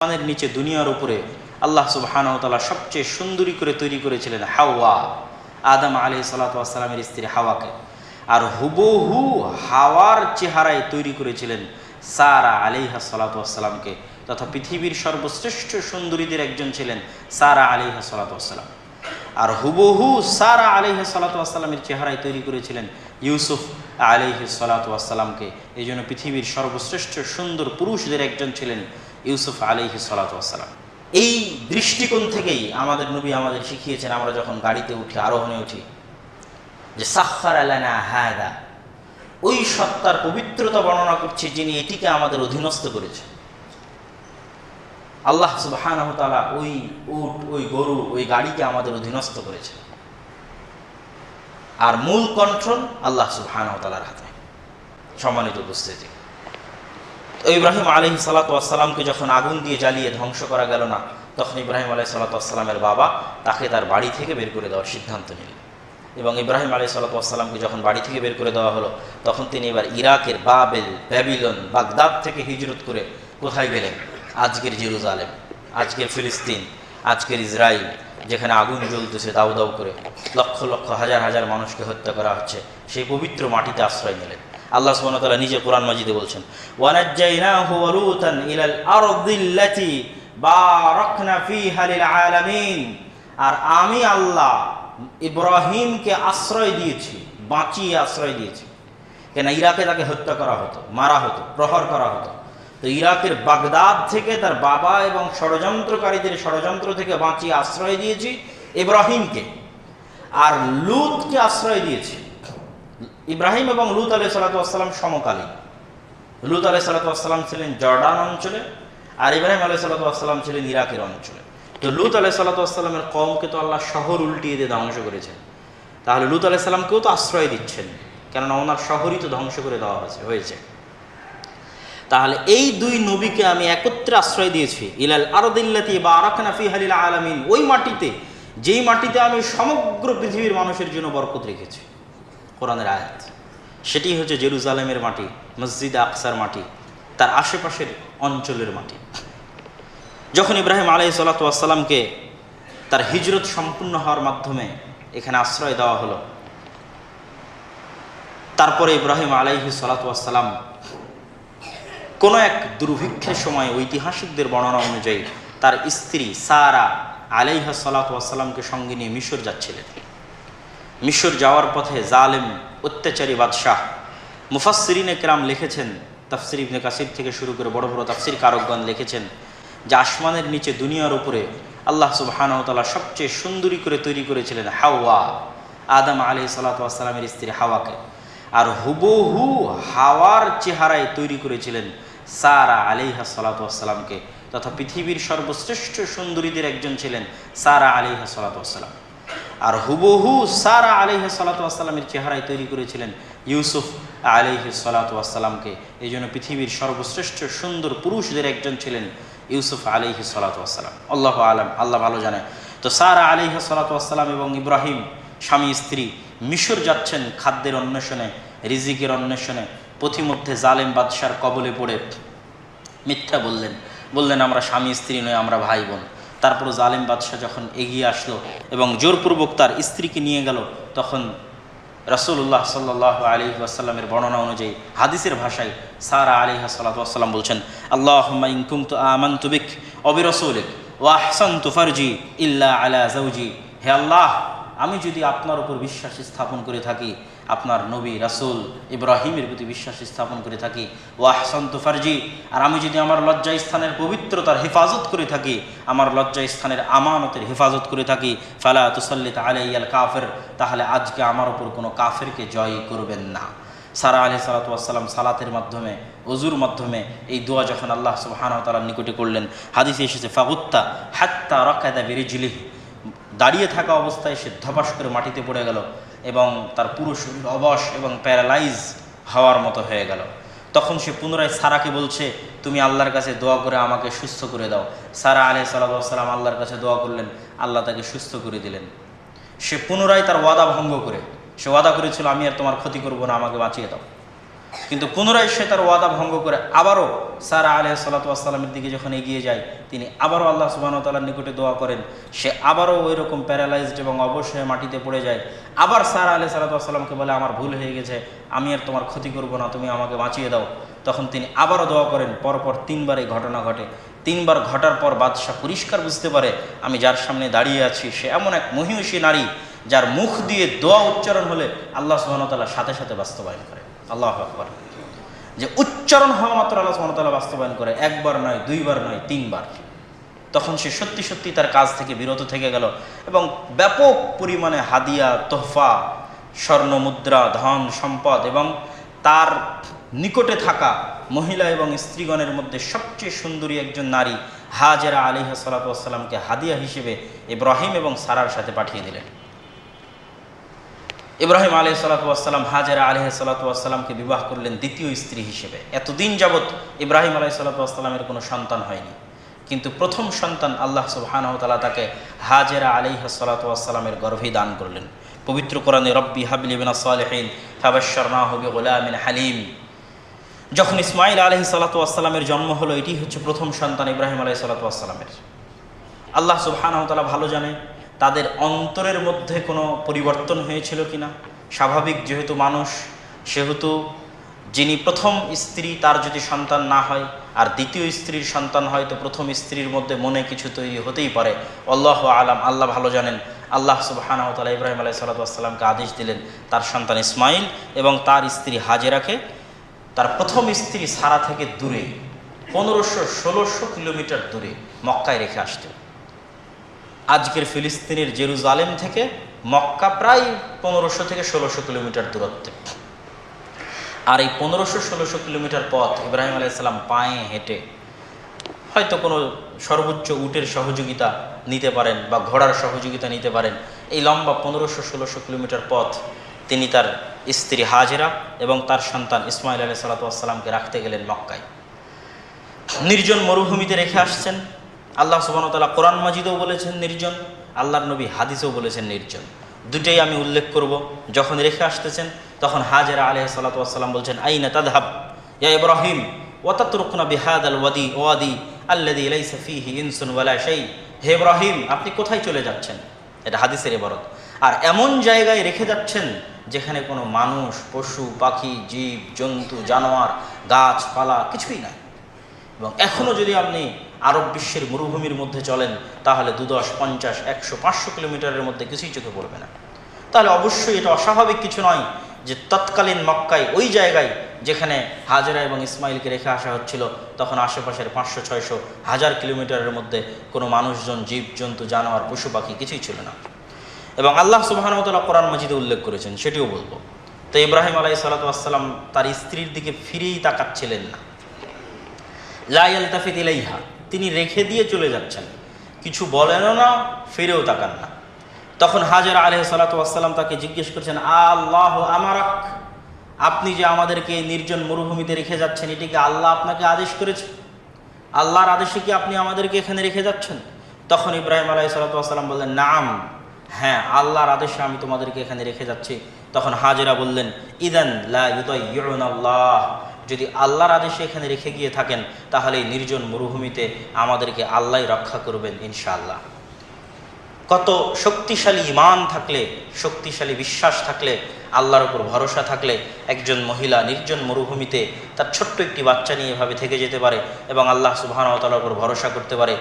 আসমানের নিচে দুনিয়ার উপরে আল্লাহ সুবাহানতালা সবচেয়ে সুন্দরী করে তৈরি করেছিলেন হাওয়া। আদম আলি সালাতামের স্ত্রী হাওয়াকে। আর হুবহু হাওয়ার চেহারায় তৈরি করেছিলেন সারা আলিহা সালাতামকে তথা পৃথিবীর সর্বশ্রেষ্ঠ সুন্দরীদের একজন ছিলেন সারা আলিহা সালাতাম আর হুবহু সারা আলিহা সালাতামের চেহারায় তৈরি করেছিলেন ইউসুফ আলিহ সালাতামকে এই জন্য পৃথিবীর সর্বশ্রেষ্ঠ সুন্দর পুরুষদের একজন ছিলেন ইউসুফ আলিহি সালাতাম এই দৃষ্টিকোণ থেকেই আমাদের নবী আমাদের শিখিয়েছেন, আমরা যখন গাড়িতে উঠি, আরোহণে উঠি, যে সাক্ষার আলানা হায়দা ওই সত্তার পবিত্রতা বর্ণনা করছে যিনি এটিকে আমাদের অধীনস্থ করেছে। আল্লাহ সুবাহান ওই উট, ওই গরু, ওই গাড়িকে আমাদের অধীনস্থ করেছে। আর মূল কন্ট্রোল আল্লাহ সুবাহান তালার হাতে। সম্মানিত উপস্থিতি। তো ইব্রাহিম আলহি সালাতামকে যখন আগুন দিয়ে জ্বালিয়ে ধ্বংস করা গেল না, তখন ইব্রাহিম আলহি সাল্লাতামের বাবা তাকে তার বাড়ি থেকে বের করে দেওয়ার সিদ্ধান্ত নিলেন। এবং ইব্রাহিম আলহি সাল্লাতামকে যখন বাড়ি থেকে বের করে দেওয়া হলো, তখন তিনি এবার ইরাকের বাবেল, ব্যাবিলন, বাগদাদ থেকে হিজরত করে কোথায় গেলেন? আজকের জেরুজালেম, আজকের ফিলিস্তিন, আজকের ইসরায়েল যেখানে আগুন জ্বলতেছে দাউ দাউ করে। লক্ষ লক্ষ হাজার হাজার মানুষকে হত্যা করা হচ্ছে। সেই পবিত্র মাটিতে আশ্রয় নিলেন। আল্লাহ সুবহানাহু তাআলা নিজে কোরআন মাজিদে বলছেন, ওয়ানাজ্জাইনাহু ওয়া লুতান ইলাল আরদিল্লাতি বারাকনা ফিহা লিল আলামিন। আর আমি আল্লাহ ইব্রাহিমকে আশ্রয় দিয়েছি, বাঁচিয়ে আশ্রয় দিয়েছি। কেন? ইরাকে তাকে হত্যা করা হতো, মারা হতো, প্রহর করা হতো। তো ইরাকের বাগদাদ থেকে তার বাবা এবং ষড়যন্ত্রকারীদের ষড়যন্ত্র থেকে বাঁচিয়ে আশ্রয় দিয়েছি ইব্রাহিমকে। আর লুতকে আশ্রয় দিয়েছি। ইব্রাহিম এবং লুত আলাই সালাতাম সমকালীন। লুত আলাই সালাতাম ছিলেন জর্ডান অঞ্চলে আর ইব্রাহিম আলাই সালাতাম ছিলেন ইরাকের অঞ্চলে। তো লুত আলাই সাল্লাতামের কমকে তো আল্লাহ শহর উল্টিয়ে দিয়ে ধ্বংস করেছেন। তাহলে লুত আলাই সাল্লামকেও তো আশ্রয় দিচ্ছেন, কেননা ওনার শহরই তো ধ্বংস করে দেওয়া হয়েছে হয়েছে। তাহলে এই দুই নবীকে আমি একত্রে আশ্রয় দিয়েছি। ইলাল আরদিল্লাতি বা আরাকানা ফি হালিল আলামিন। ওই মাটিতে, যেই মাটিতে আমি সমগ্র পৃথিবীর মানুষের জন্য বরকত রেখেছি। কোরআনের আয়াত। সেটি হচ্ছে জেরুজালেমের মাটি, মসজিদ আকসার মাটি, তার আশেপাশের অঞ্চলের মাটি। যখন ইব্রাহিম আলাই সাল্লাতামকে তার হিজরত সম্পূর্ণ হওয়ার মাধ্যমে এখানে আশ্রয় দেওয়া হলো, তারপরে ইব্রাহিম আলাইহি সালাতাম কোনো এক দুর্ভিক্ষের সময় ঐতিহাসিকদের বর্ণনা অনুযায়ী তার স্ত্রী সারা আলাইহা সালাতামকে সঙ্গে নিয়ে মিশর যাচ্ছিলেন। মিশর যাওয়ার পথে জালেম, অত্যাচারী বাদশাহ। মুফাসরিন একরাম লিখেছেন, তাফসির ইবনে কাসির থেকে শুরু করে বড় বড় তাফসির কারকগণ লিখেছেন, যে আসমানের নিচে দুনিয়ার উপরে আল্লাহ সুবাহানতালা সবচেয়ে সুন্দরী করে তৈরি করেছিলেন হাওয়া, আদম আলি সাল্লাতামের স্ত্রী হাওয়াকে। আর হুবহু হাওয়ার চেহারায় তৈরি করেছিলেন সারা আলিহা সালাতামকে তথা পৃথিবীর সর্বশ্রেষ্ঠ সুন্দরীদের একজন ছিলেন সারা আলিহা সালাতাম আর হুবহু সারা আলিহা সালাতামের চেহারায় তৈরি করেছিলেন ইউসুফ আলিহি সালাতামকে এই জন্য পৃথিবীর সর্বশ্রেষ্ঠ সুন্দর পুরুষদের একজন ছিলেন ইউসুফ আলিহি সালাতাম আল্লাহ আলম, আল্লাহ ভালো জানে। তো সারা আলিহ সালাতাম এবং ইব্রাহিম স্বামী স্ত্রী মিশর যাচ্ছেন খাদ্যের অন্বেষণে, রিজিকের অন্বেষণে, পথিমধ্যে জালেম বাদশার কবলে পড়ে। মিথ্যা বললেন বললেন, আমরা স্বামী স্ত্রী নয় আমরা ভাই বোন। তারপর জালেম বাদশাহ যখন এগিয়ে আসলো এবং জোরপূর্বক তার স্ত্রীকে নিয়ে গেল, তখন রসুল্লাহ সাল্লাহ আলী আসাল্লামের বর্ণনা অনুযায়ী হাদিসের ভাষায় সারা আলী সাল্লাম বলছেন আল্লাহ ইনকুম তু আমান তুবিক অবিরসৌলিক ও আহসান তুফারজি ইল্লা আলা জৌজি হে আল্লাহ, আমি যদি আপনার উপর বিশ্বাস স্থাপন করে থাকি আপনার নবী রাসুল ইব্রাহিমের প্রতি বিশ্বাস স্থাপন করে থাকি। ও আহসান তুফারজি আর আমি যদি আমার লজ্জা স্থানের পবিত্রতার হেফাজত করে থাকি, আমার লজ্জা স্থানের আমানতের হেফাজত করে থাকি, ফালা তুসল্লিত আলাইয়াল কাফের, তাহলে আজকে আমার ওপর কোনো কাফেরকে জয় করবেন না। সারা আলি সালাতাম সালাতের মাধ্যমে অজুর মাধ্যমে এই দোয়া যখন আল্লাহ সুবাহানতালার নিকটে করলেন, হাদিসে এসেছে, ফাগুত্তা হাত্তা রকায়দা বেরিজিলিহ। দাঁড়িয়ে থাকা অবস্থায় সে ধপাস করে মাটিতে পড়ে গেল। এবং তার পুরো শরীর অবশ এবং প্যারালাইজ হওয়ার মতো হয়ে গেল। তখন সে পুনরায় সারাকে বলছে, তুমি আল্লাহর কাছে দোয়া করে আমাকে সুস্থ করে দাও। সারা আলহ সাল্লাম আল্লাহর কাছে দোয়া করলেন, আল্লাহ তাকে সুস্থ করে দিলেন। সে পুনরায় তার ওয়াদা ভঙ্গ করে, সে ওয়াদা করেছিল, আমি আর তোমার ক্ষতি করব না, আমাকে বাঁচিয়ে দাও। কিন্তু পুনরায় সে তার ওয়াদা ভঙ্গ করে আবারও সারা আলহ সাল্লাতামের দিকে যখন এগিয়ে যায়, তিনি আবারও আল্লাহ সুবাহতালার নিকটে দোয়া করেন। সে আবারও ওই রকম প্যারালাইজড এবং অবশ্যই মাটিতে পড়ে যায়। আবার সারা আলহ সাল্লাতামকে বলে, আমার ভুল হয়ে গেছে, আমি আর তোমার ক্ষতি করব না, তুমি আমাকে বাঁচিয়ে দাও। তখন তিনি আবারও দোয়া করেন, পরপর তিনবার এই ঘটনা ঘটে। তিনবার ঘটার পর বাদশাহ পরিষ্কার বুঝতে পারে, আমি যার সামনে দাঁড়িয়ে আছি, সে এমন এক মহিষী নারী, যার মুখ দিয়ে দোয়া উচ্চারণ হলে আল্লাহ সুবাহতাল্লাহ সাথে সাথে বাস্তবায়ন করে। আল্লাহ আকবর। যে উচ্চারণ হওয়া মাত্র আল্লাহ সুবাহতাল্লাহ বাস্তবায়ন করে, একবার নয়, দুইবার নয়, তিনবার। তখন সে সত্যি সত্যি তার কাজ থেকে বিরত থেকে গেল এবং ব্যাপক পরিমাণে হাদিয়া, তোহফা, স্বর্ণ মুদ্রা, ধন সম্পদ এবং তার নিকটে থাকা মহিলা এবং স্ত্রীগণের মধ্যে সবচেয়ে সুন্দরী একজন নারী হাজেরা আলিহ সালাতামকে হাদিয়া হিসেবে ইব্রাহিম এবং সারার সাথে পাঠিয়ে দিলেন। ইব্রাহিম আলহ সালাতাম হাজেরা আলহ সালাতামকে বিবাহ করলেন দ্বিতীয় স্ত্রী হিসেবে। এতদিন যাবৎ ইব্রাহিম আলহ সালাতামের কোনো সন্তান হয়নি। কিন্তু প্রথম সন্তান আল্লাহ সুবাহানহতালা তাকে হাজেরা আলিহ সালাতামের গর্ভে দান করলেন। পবিত্র কোরআনে রব্বি হাবলিবিন হালিম। যখন ইসমাইল আলহি সালাতামের জন্ম হলো, এটি হচ্ছে প্রথম সন্তান ইব্রাহিম আলহি সালাতামের আল্লাহ সুবাহানহতালা ভালো জানে তাদের অন্তরের মধ্যে কোনো পরিবর্তন হয়েছিল কিনা? স্বাভাবিক যেহেতু মানুষ, সেহেতু যিনি প্রথম স্ত্রী, তার যদি সন্তান না হয়, আর দ্বিতীয় স্ত্রীর সন্তান হয়, তো প্রথম স্ত্রীর মধ্যে মনে কিছু তৈরি হতেই পারে। আল্লাহ আলাম, আল্লাহ ভালো জানেন। আল্লাহ সুবাহানাহ তালা ইব্রাহিম আলাই সাল্লাতামকে আদেশ দিলেন, তার সন্তান ইসমাইল এবং তার স্ত্রী হাজেরাকে তার প্রথম স্ত্রী সারা থেকে দূরে, পনেরোশো ষোলোশো কিলোমিটার দূরে, মক্কায় রেখে আসতেন আজকের ফিলিস্তিনের জেরুজালেম থেকে মক্কা প্রায় পনেরোশো থেকে ষোলোশো কিলোমিটার দূরত্বে। আর এই পনেরোশো ষোলোশো কিলোমিটার পথ ইব্রাহিম আলাইসাল্লাম পায়ে হেঁটে হয়তো কোনো সর্বোচ্চ উটের সহযোগিতা নিতে পারেন বা ঘোড়ার সহযোগিতা নিতে পারেন, এই লম্বা পনেরোশো ষোলোশো কিলোমিটার পথ তিনি তার স্ত্রী হাজেরা এবং তার সন্তান ইসমাইল আলাই সাল্লাতামকে রাখতে গেলেন মক্কায়। নির্জন মরুভূমিতে রেখে আসছেন। আল্লাহ সুবাহতাল্লাহ কোরআন মাজিদেও বলেছেন নির্জন, আল্লাহর নবী হাদিসেও বলেছেন নির্জন। দুটেই আমি উল্লেখ করব। যখন রেখে আসতেছেন, তখন হাজেরা আলহ সাল্লাতাম বলছেন, আইনা তাদহাব ইয়া ইব্রাহিম ওয়াতাতরুকনা বিহাদ আল ওয়াদি ওয়াদি আল্লাদি ইনসুন ওয়ালা সেই হে ইব্রাহিম, আপনি কোথায় চলে যাচ্ছেন? এটা হাদিসের এবারত আর এমন জায়গায় রেখে যাচ্ছেন, যেখানে কোনো মানুষ, পশু, পাখি, জীব, জন্তু, জানোয়ার, গাছপালা কিছুই নাই। এবং এখনও যদি আপনি আরব বিশ্বের মরুভূমির মধ্যে চলেন, তাহলে দু দশ পঞ্চাশ, একশো, পাঁচশো কিলোমিটারের মধ্যে কিছুই চোখে পড়বে না। তাহলে অবশ্যই এটা অস্বাভাবিক কিছু নয় যে তৎকালীন মক্কায় ওই জায়গায় যেখানে হাজারা এবং ইসমাইলকে রেখে আসা হচ্ছিল, তখন আশেপাশের পাঁচশো, ছয়শো, হাজার কিলোমিটারের মধ্যে কোনো মানুষজন, জীব, জন্তু, জানোয়ার, পশু, পাখি কিছুই ছিল না। এবং আল্লাহ সুবাহানতলা কোরআন মাজিদে উল্লেখ করেছেন, সেটিও বলব। তো ইব্রাহিম আলাই সাল্লাতাম তার স্ত্রীর দিকে ফিরেই তাকাচ্ছিলেন না। লাইয়াল তাফিদ ইলাইহা। তিনি রেখে দিয়ে চলে যাচ্ছেন। কিছু বলেনও না, ফিরেও তাকান না। তখন হাজার আলহ সালাতাম তাকে জিজ্ঞেস করছেন আল্লাহ আমারাক? আপনি যে আমাদেরকে নির্জন মরুভূমিতে রেখে যাচ্ছেন এটিকে আল্লাহ আপনাকে আদেশ করেছে? আল্লাহর আদেশে কি আপনি আমাদেরকে এখানে রেখে যাচ্ছেন? তখন ইব্রাহিম আলাহি সাল্লাম বললেন, নাম হ্যাঁ আল্লাহর আদেশে আমি তোমাদেরকে এখানে রেখে যাচ্ছি। তখন হাজেরা বললেন, ইদান আল্লাহ যদি আল্লাহর আদেশে এখানে রেখে গিয়ে থাকেন তাহলে নির্জন মরুভূমিতে আমাদেরকে আল্লাহ রক্ষা করবেন ইনশাআল্লাহ। কত শক্তিশালী ইমান থাকলে, শক্তিশালী বিশ্বাস থাকলে, আল্লাহর ওপর ভরসা থাকলে একজন মহিলা নির্জন মরুভূমিতে তার ছোট্ট একটি বাচ্চা নিয়ে এভাবে থেকে যেতে পারে এবং আল্লাহ সুবাহতালার উপর ভরসা করতে পারে।